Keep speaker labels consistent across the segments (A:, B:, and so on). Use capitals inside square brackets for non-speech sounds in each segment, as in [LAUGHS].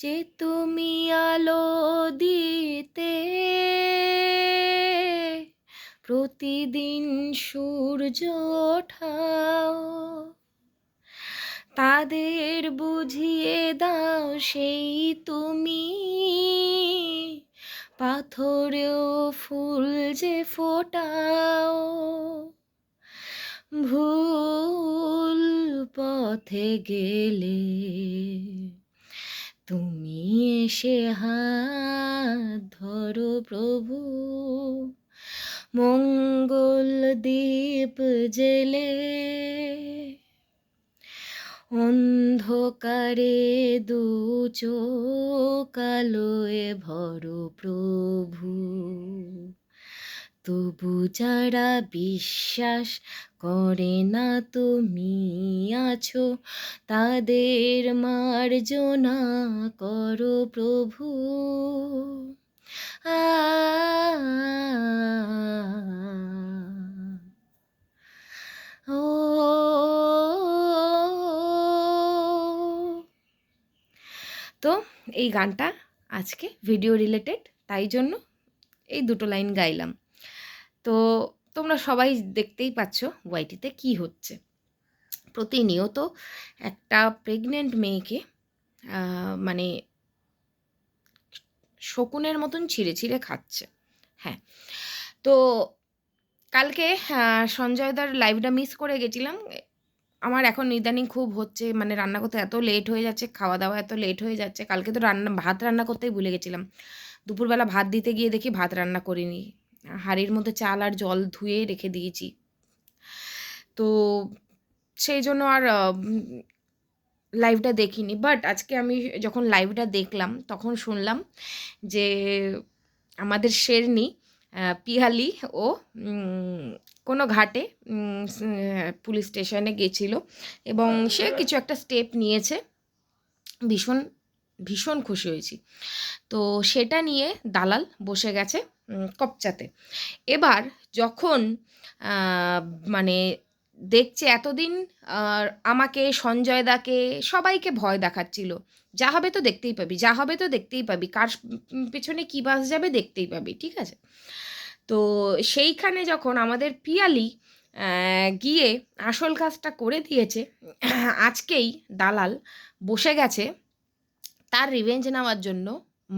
A: যে তুমি আলো দিতে প্রতিদিন সূর্য ওঠাও, তাদের বুঝিয়ে দাও সেই তুমি। পাথরেও ফুল যে ফোটাও, ভুল পথে গেলে তুমি এসে হাত ধরো প্রভু। মঙ্গল দীপ জেলে অন্ধকারে দু চোকালোয় ভরো প্রভু। তবু যারা বিশ্বাস করে না তুমি আছো তাদের মার্জনা করো প্রভু আ তো এই গানটা আজকে ভিডিও রিলেটেড তাই জন্য এই দুটো লাইন গাইলাম তো তোমরা সবাই দেখতেই পাচ্ছ ওয়াইটিতে কি হচ্ছে। প্রতিনিয়ত একটা প্রেগনেন্ট মেয়েকে মানে শকুনের মতন ছিঁড়ে ছিঁড়ে খাচ্ছে। হ্যাঁ তো কালকে সঞ্জয়দার লাইভটা মিস করে গেছিলাম। আমার এখন ইদানিং খুব হচ্ছে মানে রান্না করতে এত লেট হয়ে যাচ্ছে, খাওয়া দাওয়া এত লেট হয়ে যাচ্ছে। কালকে তো রান্না, ভাত রান্না করতেই ভুলে গেছিলাম। দুপুরবেলা ভাত দিতে গিয়ে দেখি ভাত রান্না করিনি। হাঁড়ির মধ্যে চাল আর জল ধুয়ে রেখে দিয়েছি। তো সেই জন্য আর লাইভটা দেখিনি। বাট আজকে আমি যখন লাইভটা দেখলাম তখন শুনলাম যে আমাদের শেরনি পিহালি ও কোনো ঘাটে পুলিশ স্টেশনে গেছিল এবং সে কিছু একটা স্টেপ নিয়েছে। ভীষণ ভীষণ খুশি হয়েছি। তো সেটা নিয়ে দালাল বসে গেছে। কপচাতে। এবার যখন মানে দেখছে এতদিন আমাকে, সঞ্জয় দাকে সবাইকে ভয় দেখাচ্ছিল। যা হবে তো দেখতেই পাবি, যা হবে তো দেখতেই পাবি, কার পেছনে কী বাস যাবে দেখতেই পাবি, ঠিক আছে? তো সেইখানে যখন আমাদের পিয়ালি গিয়ে আসল কাজটা করে দিয়েছে, আজকেই দালাল বসে গেছে তার রিভেঞ্জ নেওয়ার জন্য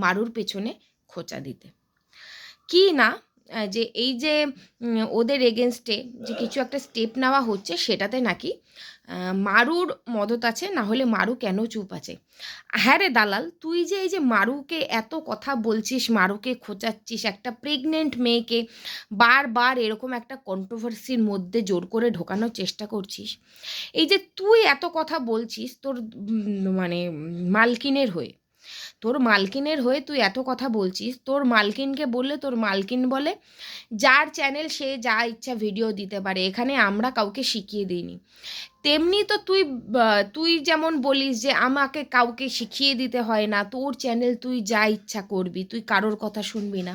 A: মারুর পেছনে খোঁচা দিতে। কি না যে এই যে ওদের এগেনস্টে যে কিছু একটা স্টেপ নেওয়া হচ্ছে সেটাতে নাকি মারুর মদত আছে, না হলে মারু কেন চুপ আছে? হ্যাঁ রে দালাল, তুই যে এই যে মারুকে এত কথা বলছিস, মারুকে খোঁচাচ্ছিস, একটা প্রেগনেন্ট মেয়েকে বারবার এরকম একটা কন্ট্রোভার্সির মধ্যে জোর করে ঢোকানোর চেষ্টা করছিস, এই যে তুই এত কথা বলছিস তোর মানে মালকিনের হয়ে তোর মালকিনের হয়ে তুই এত কথা বলছিস? তোর মালকিনকে বললে তোর মালকিন বলে, যার চ্যানেল সে যা ইচ্ছা ভিডিও দিতে পারে, এখানে আমরা কাউকে শিখিয়ে দিইনি। তেমনি তো তুই তুই যেমন বলিস যে আমাকে কাউকে শিখিয়ে দিতে হয় না, তোর চ্যানেল তুই যা ইচ্ছা করবি, তুই কারোর কথা শুনবি না।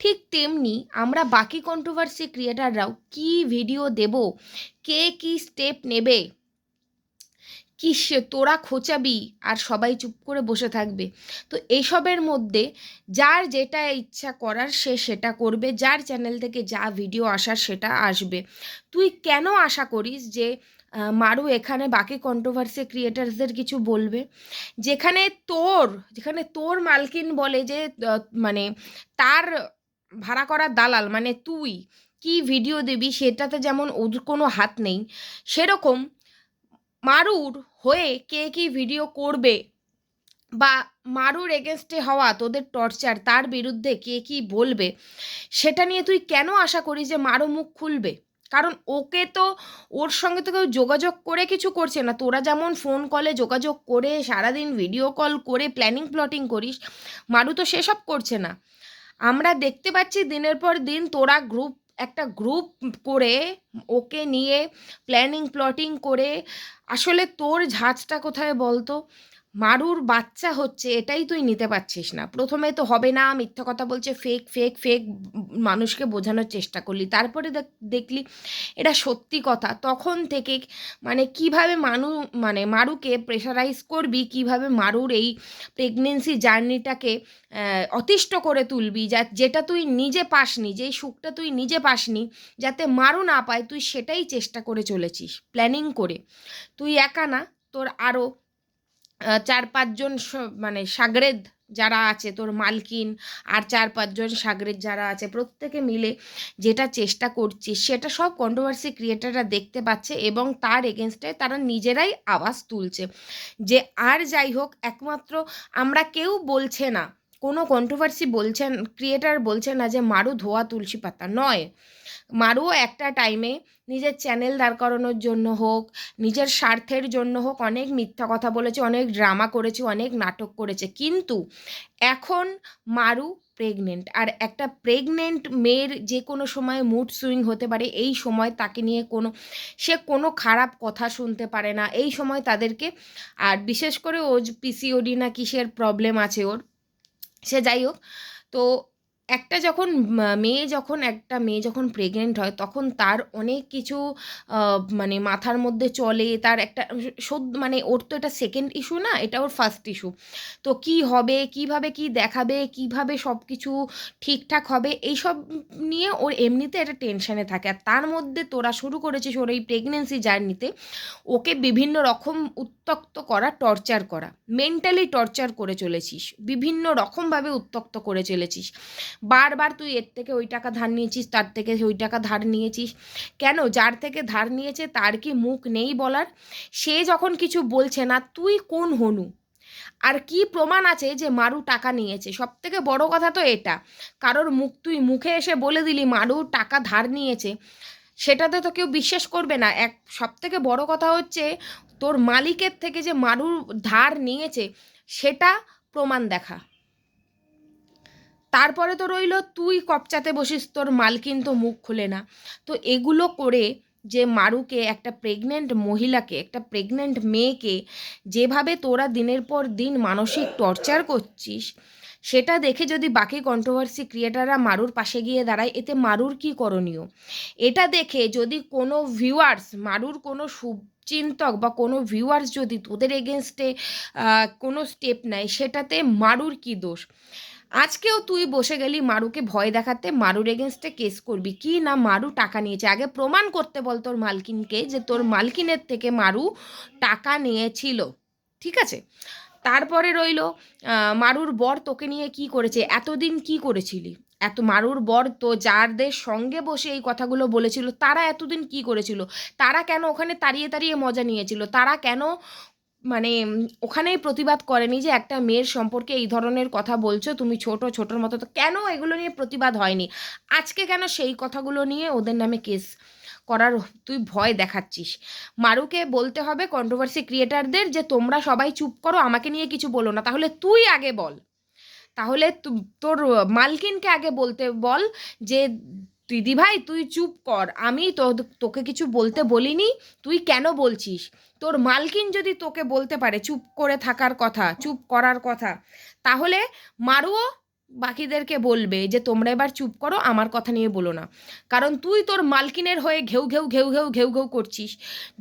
A: ঠিক তেমনি আমরা বাকি কন্ট্রোভার্সি ক্রিয়েটাররাও কি ভিডিও দেব? কে কি স্টেপ নেবে? কি সে তোরা খোঁচাবি আর সবাই চুপ করে বসে থাকবে। তো এইসবের মধ্যে যার যেটা ইচ্ছা করার সে সেটা করবে, যার চ্যানেল থেকে যা ভিডিও আসার সেটা আসবে। তুই কেন আশা করিস যে মারু এখানে বাকি কন্ট্রোভার্সি ক্রিয়েটার্সদের কিছু বলবে? যেখানে তোর যেখানে তোর মালকিন বলে যে মানে তার ভাড়া করা দালাল মানে তুই কি ভিডিও দিবি সেটাতে যেমন ওর কোনো হাত নেই, সেরকম মারুর হয়ে কে কি ভিডিও করবে বা মারুর এগেনস্টে হওয়া তোদের টর্চার তার বিরুদ্ধে কে কি বলবে, সেটা নিয়ে তুই কেন আশা করিস যে মারু মুখ খুলবে? কারণ ওকে তো ওর সঙ্গে তো কেউ যোগাযোগ করে কিছু করছে না। তোরা যেমন ফোন কলে যোগাযোগ করে, সারাদিন ভিডিও কল করে প্ল্যানিং প্লটিং করিস, মারু তো সেসব করছে না। আমরা দেখতে পাচ্ছি দিনের পর দিন তোরা গ্রুপ একটা গ্রুপ করে ওকে নিয়ে প্ল্যানিং প্লটিং করে আসলে তোর ঝাঁজটা কোথায় বলতো? মারুর বাচ্চা হচ্ছে, এটাই তুই নিতে পারছিস না। প্রথমে তো হবে না, মিথ্যা কথা বলছে ফেক ফেক ফেক মানুষকে বোঝানোর চেষ্টা করলি। তারপরে দেখ- দেখলি এটা সত্যি কথা। তখন থেকে মানে কীভাবে মানু মানে মারুকে প্রেশারাইজ করবি, কীভাবে মারুর এই প্রেগনেন্সি জার্নিটাকে অতিষ্ঠ করে তুলবি, যা, যেটা তুই নিজে পাসনি, যেই সুখটা তুই নিজে পাসনি, যাতে মারু না পায়, তুই সেটাই চেষ্টা করে চলেছিস প্ল্যানিং করে। তুই একা না, তোর আরও চার পাঁচজন মানে সাগরেদ যারা আছে, তোর মালকিন আর চার পাঁচজন সাগরের যারা আছে, প্রত্যেকে মিলে যেটা চেষ্টা করছে, সেটা সব কন্ট্রোভার্সি ক্রিয়েটাররা দেখতে পাচ্ছে এবং তার এগেনস্টে তারা নিজেরাই আওয়াজ তুলছে। যে আর যাই হোক, একমাত্র আমরা কেউ বলছে না। কোনো কন্ট্রোভার্সি বলছেন ক্রিয়েটার বলছে না যে মারু ধোয়া তুলসী পাতা নয়। মারুও একটা টাইমে নিজের চ্যানেল দাঁড় করানোর জন্য হোক, নিজের স্বার্থের জন্য হোক, অনেক মিথ্যা কথা বলেছে, অনেক ড্রামা করেছে, অনেক নাটক করেছে। কিন্তু এখন মারু প্রেগনেন্ট আর একটা প্রেগনেন্ট মেয়ের যে কোনো সময় মুড সুইং হতে পারে, এই সময় তাকে নিয়ে কোনো, সে কোনো খারাপ কথা শুনতে পারে না। এই সময় তাদেরকে, আর বিশেষ করে ও পিসিওডি না কিসের প্রবলেম আছে ওর সে যাই হোক তো একটা যখন মেয়ে যখন, একটা মেয়ে যখন প্রেগনেন্ট হয়, তখন তার অনেক কিছু মানে মাথার মধ্যে চলে, তার একটা সদ মানে ওর তো এটা সেকেন্ড ইস্যু না, এটা ওর ফার্স্ট ইস্যু তো কি হবে, কীভাবে কি দেখাবে, কীভাবে সব কিছু ঠিকঠাক হবে এই সব নিয়ে ওর এমনিতে একটা টেনশানে থাকে। আর তার মধ্যে তোরা শুরু করেছিস ওর এই প্রেগনেন্সি জার্নিতে ওকে বিভিন্ন রকম উত্তক্ত করা টর্চার করা। মেন্টালি টর্চার করে চলেছিস। বিভিন্ন রকমভাবে উত্তক্ত করে চলেছিস। বারবার তুই এর থেকে ওই টাকা ধার নিয়েছিস, তার থেকে ওই টাকা ধার নিয়েছিস। কেন? যার থেকে ধার নিয়েছে, তার কি মুখ নেই বলার? সে যখন কিছু বলছে না, তুই কোন হনু? আর কি প্রমাণ আছে যে মারু টাকা নিয়েছে? সব থেকে বড় কথা তো এটা। কারোর মুখ, তুই মুখে এসে বলে দিলি, মারু টাকা ধার নিয়েছে। সেটাতে তো কেউ বিশ্বাস করবে না। এক সব থেকে বড় কথা হচ্ছে, তোর মালিকের থেকে যে মারু ধার নিয়েছে, সেটা প্রমাণ দেখা। তারপরে তো রইল তুই কপচাতে বসিস, তোর মালকিন তো মুখ খুলে না। তো এগুলো করে যে মারুকে, একটা প্রেগনেন্ট মহিলাকে, একটা প্রেগনেন্ট মেয়েকে যেভাবে তোরা দিনের পর দিন মানসিক টর্চার করছিস, সেটা দেখে যদি বাকি কন্ট্রোভার্সি ক্রিয়েটাররা মারুর পাশে গিয়ে দাঁড়ায়, এতে মারুর কি করণীয়? এটা দেখে যদি কোনো ভিউয়ার্স মারুর কোনো শুভচিন্তক বা কোনো ভিউয়ার্স যদি তোদের এগেনস্টে কোনো স্টেপ নেয়, সেটাতে মারুর কি দোষ? আজকেও তুই বসে গেলি মারুকে ভয় দেখাতে? মারুর এগেনস্টে কেস করবি। কি না মারু টাকা নিয়েছে? আগে প্রমাণ করতে বল তোর মালকিনকে যে তোর মালকিনের থেকে মারু টাকা নিয়েছিল। ঠিক আছে? তারপরে রইল মারুর বর তোকে নিয়ে কি করেছে? এতদিন কি করেছিলি? এত মারুর বর তো যারদের সঙ্গে বসে এই কথাগুলো বলেছিল, তারা এতদিন কি করেছিল? তারা কেন ওখানে তাড়িয়ে তাড়িয়ে মজা নিয়েছিল? তারা কেন মানে উম, ওখানেই প্রতিবাদ করেনি যে একটা মেয়ের সম্পর্কে এই ধরনের কথা বলছো তুমি ছোট ছোটোর মতো তো কেন এগুলো নিয়ে প্রতিবাদ হয়নি? আজকে কেন সেই কথাগুলো নিয়ে ওদের নামে কেস করার তুই ভয় দেখাচ্ছিস? মারুকে বলতে হবে কন্ট্রোভার্সি ক্রিয়েটারদের যে তোমরা সবাই চুপ করো আমাকে নিয়ে কিছু বলো না। তাহলে তুই আগে বল। তাহলে তোর মালকিনকে আগে বলতে বল যে দিদি ভাই, তুই চুপ কর। আমি তো তোকে কিছু বলতে বলিনি, তুই কেন বলছিস? তোর মালকিন যদি তোকে বলতে পারে, চুপ করে থাকার কথা, চুপ করার কথা, তাহলে মারুও বাকিদেরকে বলবে যে, তোমরা এবার চুপ করো, আমার কথা নিয়ে বলো না। কারণ তুই তোর মালকিনের হয়ে ঘেউ ঘেউ ঘেউ ঘেউ ঘেউ ঘেউ করছিস,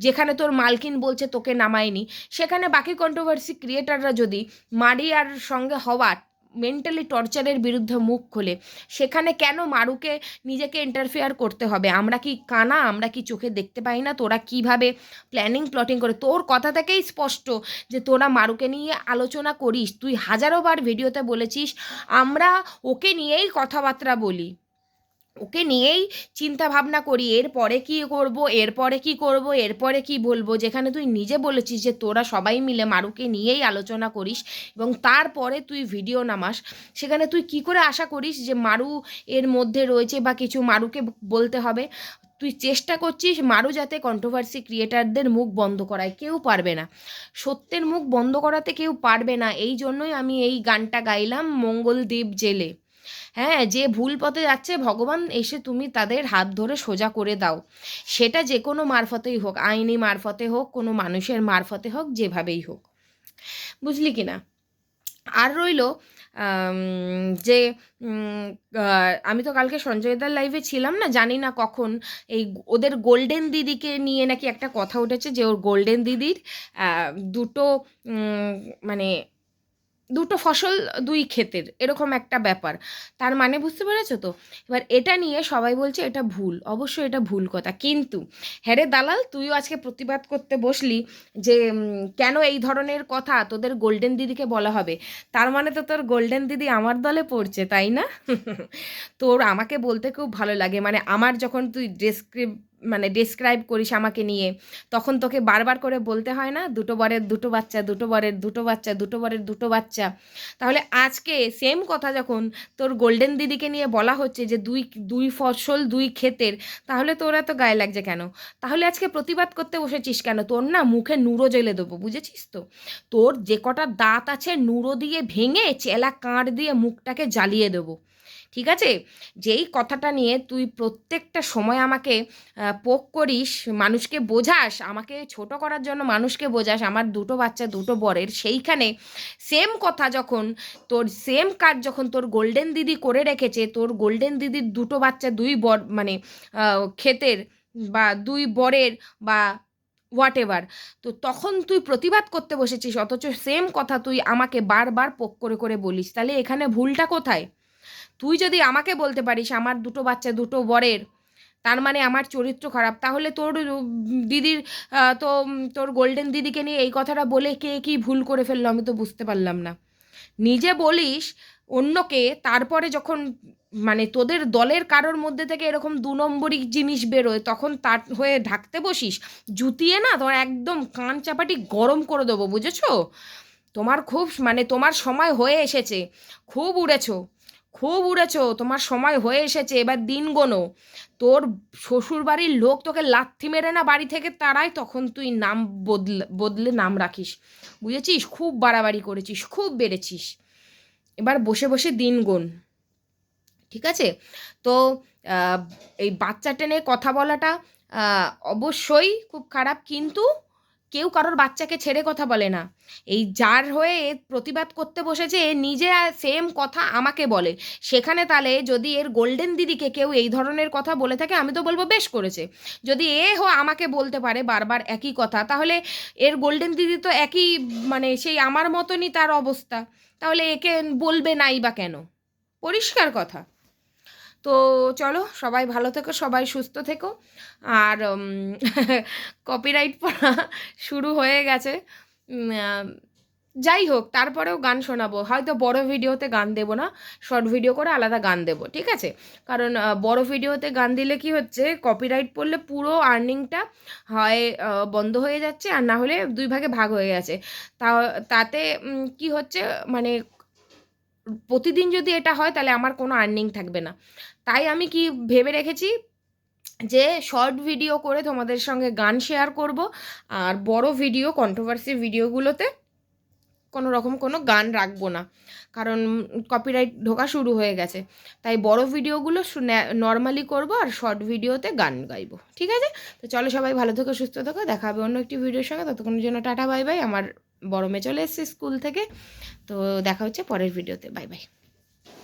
A: যেখানে তোর মালকিন বলছে তোকে নামায়নি। সেখানে বাকি কন্ট্রোভার্সি ক্রিয়েটাররা যদি মারিয়ার সঙ্গে হওয়া মেন্টালি টর্চারের বিরুদ্ধে মুখ খোলে। সেখানে কেন মারুকে নিজেকে ইন্টারফেয়ার করতে হবে? আমরা কি কানা? আমরা কি চোখে দেখতে পাই না? তোরা কীভাবে প্ল্যানিং প্লটিং করে? তোর কথা থেকেই স্পষ্ট যে তোরা মারুকে নিয়ে আলোচনা করিস। তুই হাজারো বার ভিডিওতে বলেছিস, আমরা ওকে নিয়েই কথাবার্তা বলি। ওকে নিয়েই চিন্তা ভাবনা করি এরপরে কি করব এরপরে কি করব এরপরে কি বলব? যেখানে তুই নিজে বলেছিস যে তোরা সবাই মিলে মারুকে নিয়েই আলোচনা করিস এবং তারপরে তুই ভিডিও নামাস, সেখানে তুই কি করে আশা করিস যে মারু এর মধ্যে রয়েছে বা কিছু মারুকে বলতে হবে? তুই চেষ্টা করছিস মারু যাতে কন্ট্রোভার্সি ক্রিয়েটারদের মুখ বন্ধ করায়, কেউ পারবে না। সত্যের মুখ বন্ধ করাতে কেউ পারবে না, এই জন্যই আমি এই গানটা গাইলাম মঙ্গলদ্বীপ জেলে। হ্যাঁ যে ভুল পথে যাচ্ছে, ভগবান এসে তুমি তাদের হাত ধরে সোজা করে দাও। সেটা যে কোনো মারফতেই হোক, আইনি মারফতে হোক, কোনো মানুষের মারফতে হোক, যেভাবেই হোক। বুঝলি কি না? আর রইল যে আমি তো কালকে সঞ্জয়দার লাইভে ছিলাম না, জানি না কখন, এই ওদের গোল্ডেন দিদিকে নিয়ে নাকি একটা কথা উঠেছে যে ওর গোল্ডেন দিদির দুটো মানে দুটো ফসল দুই ক্ষেতের, এরকম একটা ব্যাপার। তার মানে বুঝতে পেরেছ তো? এবার এটা নিয়ে সবাই বলছে এটা ভুল, অবশ্যই এটা ভুল কথা। কিন্তু হ্যারে দালাল, তুইও আজকে প্রতিবাদ করতে বসলি যে কেন এই ধরনের কথা তোদের গোল্ডেন দিদিকে বলা হবে? তার মানে তো তোর গোল্ডেন দিদি আমার দলে পড়ছে, তাই না? [LAUGHS] তোর আমাকে বলতে খুব ভালো লাগে। মানে আমার যখন তুই ডেসক্রিপ মানে ডেসক্রাইব করিস আমাকে নিয়ে। তখন তোকে বারবার করে বলতে হয় না, দুটো বরের দুটো বাচ্চা, দুটো বরের দুটো বাচ্চা, দুটো বরের দুটো বাচ্চা। তাহলে আজকে সেম কথা যখন তোর গোল্ডেন দিদিকে নিয়ে বলা হচ্ছে যে দুই দুই ফসল, দুই ক্ষেতের, তাহলে তোর এত গায়ে লাগছে কেন? তাহলে আজকে প্রতিবাদ করতে বসেছিস কেন? তোর না মুখে নুরো জেলে দেবো, বুঝেছিস তো? তোর যে কটা দাঁত আছে নুরো দিয়ে ভেঙে, চেলা কাঁড় দিয়ে মুখটাকে জ্বালিয়ে দেবো। ঠিক আছে? যেই কথাটা নিয়ে তুই প্রত্যেকটা সময় আমাকে পোক করিস, মানুষকে বোঝাস, আমাকে ছোট করার জন্য মানুষকে বোঝাস, আমার দুটো বাচ্চা, দুটো বরের, সেইখানে সেম কথা যখন তোর সেম কাজ যখন তোর গোল্ডেন দিদি করে রেখেছে, তোর গোল্ডেন দিদির দুটো বাচ্চা, দুই বর মানে ক্ষেতের বা দুই বরের বা হোয়াট এভার তো তখন তুই প্রতিবাদ করতে বসেছিস, অথচ সেম কথা তুই আমাকে বারবার পোক করে করে বলিস। তাহলে এখানে ভুলটা কোথায়? তুই যদি আমাকে বলতে পারিস আমার দুটো বাচ্চা, দুটো বরের, তার মানে আমার চরিত্র খারাপ, তাহলে তোর দিদির তো তোর গোল্ডেন দিদিকে নিয়ে এই কথাটা বলে কে কি ভুল করে ফেলল আমি তো বুঝতে পারলাম না। নিজে বলিস অন্যকে, তারপরে যখন মানে তোদের দলের কারোর মধ্যে থেকে এরকম দু নম্বরই জিনিস বেরোয়, তখন তার হয়ে ঢাকতে বসিস, জুতিয়ে না তোমার একদম কান চাপাটি গরম করে দেবো, বুঝেছ? তোমার খুব মানে তোমার সময় হয়ে এসেছে, খুব উড়েছো। খুব উড়েছো, তোমার সময় হয়ে এসেছে, এবার দিন গোনো। তোর শ্বশুর বাড়ির লোক তোকে লাথি মেরে না বাড়ি থেকে তারাই তখন তুই নাম বদলে বদলে নাম রাখিস। বুঝেছিস? খুব বাড়াবাড়ি করেছিস, খুব বেড়েছিস। এবার বসে বসে দিন গোন। ঠিক আছে? তো এই বাচ্চা টেনে কথা বলাটা অবশ্যই খুব খারাপ, কিন্তু কেউ কারোর বাচ্চাকে ছেড়ে কথা বলে না। এই যার হয়ে প্রতিবাদ করতে বসেছে, নিজে সেম কথা আমাকে বলে। সেখানে তাহলে যদি এর গোল্ডেন দিদিকে কেউ এই ধরনের কথা বলে থাকে, আমি তো বলব বেশ করেছে। যদি এ হো আমাকে বলতে পারে বারবার একই কথা, তাহলে এর গোল্ডেন দিদি তো একই মানে সেই আমার মতনই তার অবস্থা। তাহলে একে বলবে নাই বা কেন? পরিষ্কার কথা। তো চলো, সবাই ভালো থেকো, সবাই সুস্থ থেকো। আর কপিরাইট [LAUGHS] পড়া শুরু হয়ে গেছে। যাই হোক, তারপরেও গান শোনাবো। হয়তো বড় ভিডিওতে গান দেবো না শর্ট ভিডিও করে আলাদা গান দেবো, ঠিক আছে? কারণ বড় ভিডিওতে গান দিলে কি হচ্ছে কপিরাইট পড়লে পুরো আর্নিংটা হয় বন্ধ হয়ে যাচ্ছে, আর না হলে দুই ভাগে ভাগ হয়ে গেছে। তা, তাতে কি হচ্ছে মানে প্রতিদিন যদি এটা হয়, তাহলে আমার কোনো আর্নিং থাকবে না। তাই আমি কি ভেবে রেখেছি? যে শর্ট ভিডিও করে তোমাদের সঙ্গে গান শেয়ার করব আর বড় ভিডিও কন্ট্রোভার্সি ভিডিওগুলোতে কোনো রকম কোনো গান রাখব না। কারণ কপিরাইট ঢোকা শুরু হয়ে গেছে। তাই বড় ভিডিওগুলো নর্মালি করব আর শর্ট ভিডিওতে গান গাইবো। ঠিক আছে? তো চলো সবাই ভালো থেকো, সুস্থ থেকো। দেখা হবে অন্য একটি ভিডিওর সঙ্গে। ততক্ষণের জন্য টাটা, বাই বাই। আমার বড় মেয়ে চলে এসছে স্কুল থেকে। তো দেখা হচ্ছে পরের ভিডিওতে বাই বাই।